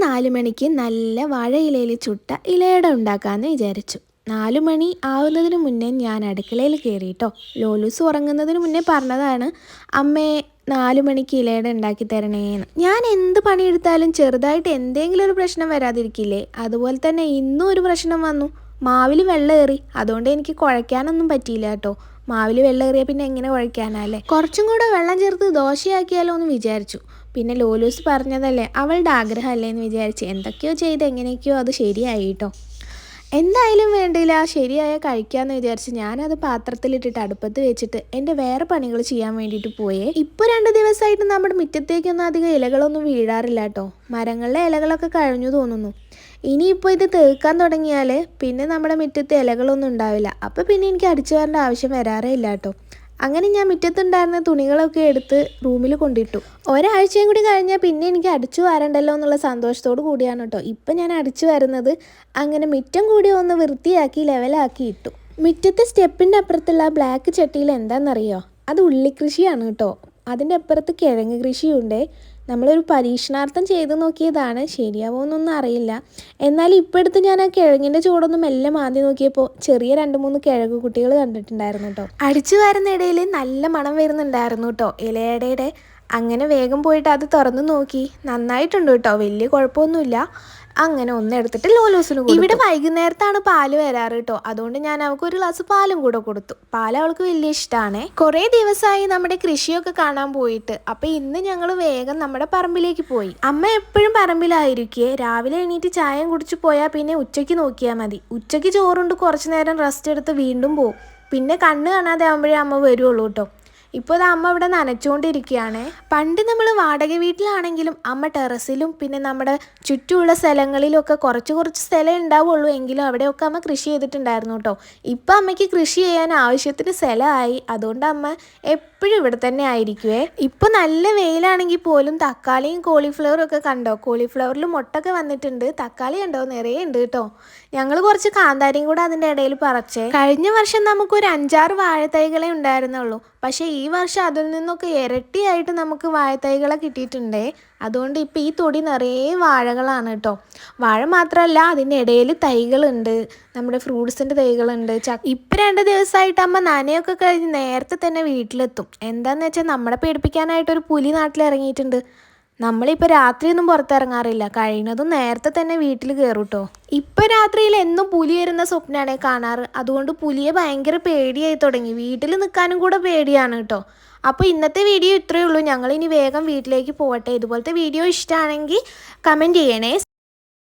നാല് മണിക്ക് നല്ല വാഴയിലയിൽ ചുട്ട ഇലയട ഉണ്ടാക്കാമെന്ന് വിചാരിച്ചു. നാലു മണി ആവുന്നതിന് മുന്നേ ഞാൻ അടുക്കളയിൽ കയറിയിട്ടോ ലോലൂസ് ഉറങ്ങുന്നതിന് മുന്നേ പറഞ്ഞതാണ് അമ്മേ നാലു മണിക്ക് ഇലയട ഉണ്ടാക്കി തരണേന്ന്. ഞാൻ എന്ത് പണിയെടുത്താലും ചെറുതായിട്ട് എന്തെങ്കിലും ഒരു പ്രശ്നം വരാതിരിക്കില്ലേ? അതുപോലെ തന്നെ ഇന്നും ഒരു പ്രശ്നം വന്നു. മാവിൽ വെള്ളം ഏറി അതുകൊണ്ട് എനിക്ക് കുഴയ്ക്കാനൊന്നും പറ്റിയില്ല കേട്ടോ. മാവിൽ വെള്ളം ഏറിയ പിന്നെ എങ്ങനെ കുഴയ്ക്കാനല്ലേ കുറച്ചും കൂടെ വെള്ളം ചേർത്ത് ദോശയാക്കിയാലോ എന്ന് വിചാരിച്ചു. പിന്നെ ലോലൂസ് പറഞ്ഞതല്ലേ അവളുടെ ആഗ്രഹമല്ലേ എന്ന് വിചാരിച്ച് എന്തൊക്കെയോ ചെയ്ത് എങ്ങനെയൊക്കെയോ അത് ശരിയായി കേട്ടോ. എന്തായാലും വേണ്ടില്ല ശരിയായ കഴിക്കാമെന്ന് വിചാരിച്ച് ഞാനത് പാത്രത്തിലിട്ടിട്ട് അടുപ്പത്ത് വെച്ചിട്ട് എന്റെ വേറെ പണികൾ ചെയ്യാൻ വേണ്ടിയിട്ട് പോയേ. ഇപ്പോൾ രണ്ട് ദിവസമായിട്ട് നമ്മുടെ മുറ്റത്തേക്കൊന്നും അധികം ഇലകളൊന്നും വീഴാറില്ല കേട്ടോ. മരങ്ങളിലെ ഇലകളൊക്കെ കഴിഞ്ഞു തോന്നുന്നു. ഇനിയിപ്പോൾ ഇത് തേക്കാൻ തുടങ്ങിയാൽ പിന്നെ നമ്മുടെ മുറ്റത്ത് ഇലകളൊന്നും ഉണ്ടാവില്ല. അപ്പോൾ പിന്നെ എനിക്ക് അടിച്ചു വരേണ്ട ആവശ്യം വരാറേ ഇല്ല കേട്ടോ അങ്ങനെ ഞാൻ മുറ്റത്തുണ്ടായിരുന്ന തുണികളൊക്കെ എടുത്ത് റൂമിൽ കൊണ്ടിട്ടു. ഒരാഴ്ചയും കൂടി കഴിഞ്ഞാൽ പിന്നെ എനിക്ക് അടിച്ചു വാരണ്ടല്ലോ എന്നുള്ള സന്തോഷത്തോട് കൂടിയാണ് കേട്ടോ ഇപ്പം ഞാൻ അടിച്ചു വരുന്നത് അങ്ങനെ മുറ്റം കൂടി ഒന്ന് വൃത്തിയാക്കി ലെവലാക്കി ഇട്ടു. മുറ്റത്തെ സ്റ്റെപ്പിന്റെ അപ്പുറത്തുള്ള ബ്ലാക്ക് ചട്ടിയിൽ എന്താണെന്നറിയോ അത് ഉള്ളിക്കൃഷിയാണ് കേട്ടോ അതിന്റെ അപ്പുറത്ത് കിഴങ്ങ് കൃഷിയുണ്ട്. നമ്മളൊരു പരീക്ഷണാർത്ഥം ചെയ്ത് നോക്കിയതാണ്. ശരിയാവുമെന്നൊന്നും അറിയില്ല. എന്നാൽ ഇപ്പോൾ എടുത്ത് ഞാൻ ആ കിഴങ്ങിന്റെ ചൂടൊന്നും എല്ലാം മാന്തി നോക്കിയപ്പോൾ ചെറിയ രണ്ട് മൂന്ന് കിഴങ്ങ് കുട്ടികൾ കണ്ടിട്ടുണ്ടായിരുന്നു കേട്ടോ. അടിച്ചു വരുന്ന ഇടയിൽ നല്ല മണം വരുന്നുണ്ടായിരുന്നു കേട്ടോ. ഇലയടയുടെ അങ്ങനെ വേഗം പോയിട്ട് അത് തുറന്നു നോക്കി. നന്നായിട്ടുണ്ട് കേട്ടോ വലിയ കുഴപ്പമൊന്നുമില്ല. അങ്ങനെ ഒന്നെടുത്തിട്ട് ലോലോസിന് ഇവിടെ വൈകുന്നേരത്താണ് പാൽ വരാറ് കേട്ടോ അതുകൊണ്ട് ഞാൻ അവൾക്ക് ഒരു ഗ്ലാസ് പാലും കൂടെ കൊടുത്തു. പാൽ അവൾക്ക് വലിയ ഇഷ്ടമാണ് കുറേ ദിവസമായി നമ്മുടെ കൃഷിയൊക്കെ കാണാൻ പോയിട്ട്. അപ്പൊ ഇന്ന് ഞങ്ങൾ വേഗം നമ്മുടെ പറമ്പിലേക്ക് പോയി. അമ്മ എപ്പോഴും പറമ്പിലായിരിക്കേ. രാവിലെ എണീറ്റ് ചായം കുടിച്ചു പോയാൽ പിന്നെ ഉച്ചയ്ക്ക് നോക്കിയാൽ മതി. ഉച്ചയ്ക്ക് ചോറുണ്ട് കുറച്ചു നേരം റെസ്റ്റ് എടുത്ത് വീണ്ടും പോകും പിന്നെ കണ്ണ് കാണാതെ ആകുമ്പോഴേ അമ്മ വരുള്ളൂ കേട്ടോ ഇപ്പോൾ അമ്മ ഇവിടെ നനച്ചുകൊണ്ടിരിക്കുകയാണ് പണ്ട് നമ്മൾ വാടക വീട്ടിലാണെങ്കിലും അമ്മ ടെറസിലും പിന്നെ നമ്മുടെ ചുറ്റുമുള്ള സ്ഥലങ്ങളിലൊക്കെ കുറച്ച് കുറച്ച് സ്ഥലം ഉണ്ടാവുള്ളൂ. എങ്കിലും അവിടെയൊക്കെ അമ്മ കൃഷി ചെയ്തിട്ടുണ്ടായിരുന്നു കേട്ടോ. ഇപ്പം അമ്മയ്ക്ക് കൃഷി ചെയ്യാൻ ആവശ്യത്തിന് സ്ഥലമായി. അതുകൊണ്ട് അമ്മ എപ്പോഴും ഇവിടെ തന്നെ ആയിരിക്കുവേ. ഇപ്പൊ നല്ല വെയിലാണെങ്കിൽ പോലും തക്കാളിയും കോളിഫ്ലവറും ഒക്കെ കണ്ടോ? കോളിഫ്ലവറിൽ മുട്ടൊക്കെ വന്നിട്ടുണ്ട്. തക്കാളി ഉണ്ടോ നിറയെ ഉണ്ട് കേട്ടോ. ഞങ്ങൾ കുറച്ച് കാന്താരിയും കൂടെ അതിന്റെ ഇടയിൽ പറച്ചേ. കഴിഞ്ഞ വർഷം നമുക്ക് ഒരു അഞ്ചാറ് വാഴത്തൈകളെ ഉണ്ടായിരുന്നുള്ളൂ. പക്ഷേ ഈ വർഷം അതിൽ നിന്നൊക്കെ ഇരട്ടിയായിട്ട് നമുക്ക് വാഴത്തൈകളെ കിട്ടിയിട്ടുണ്ടേ. അതുകൊണ്ട് ഇപ്പോൾ ഈ തൊടി നിറയെ വാഴകളാണ് കേട്ടോ. വാഴ മാത്രമല്ല അതിന്റെ ഇടയിൽ തൈകളുണ്ട്. നമ്മുടെ ഫ്രൂട്ട്സിന്റെ തൈകളുണ്ട്. ഇപ്പൊ ഇപ്പം രണ്ട് ദിവസമായിട്ട് അമ്മ നനയൊക്കെ കഴിഞ്ഞ് നേരത്തെ തന്നെ വീട്ടിലെത്തും. എന്താണെന്ന് വെച്ചാൽ നമ്മളെ പേടിപ്പിക്കാനായിട്ട് ഒരു പുലി നാട്ടിൽ ഇറങ്ങിയിട്ടുണ്ട് നമ്മളിപ്പോൾ രാത്രിയൊന്നും പുറത്തിറങ്ങാറില്ല. കഴിയുന്നതും നേരത്തെ തന്നെ വീട്ടിൽ കയറും കേട്ടോ ഇപ്പം രാത്രിയിൽ എന്നും പുലി വരുന്ന സ്വപ്നമാണ് കാണാറ്. അതുകൊണ്ട് പുലിയെ ഭയങ്കര പേടിയായി തുടങ്ങി. വീട്ടിൽ നിൽക്കാനും കൂടെ പേടിയാണ് കേട്ടോ. അപ്പോൾ ഇന്നത്തെ വീഡിയോ ഇത്രയേ ഉള്ളൂ. ഞങ്ങൾ ഇനി വേഗം വീട്ടിലേക്ക് പോകട്ടെ ഇതുപോലത്തെ വീഡിയോ ഇഷ്ടമാണെങ്കിൽ കമന്റ് ചെയ്യണേ.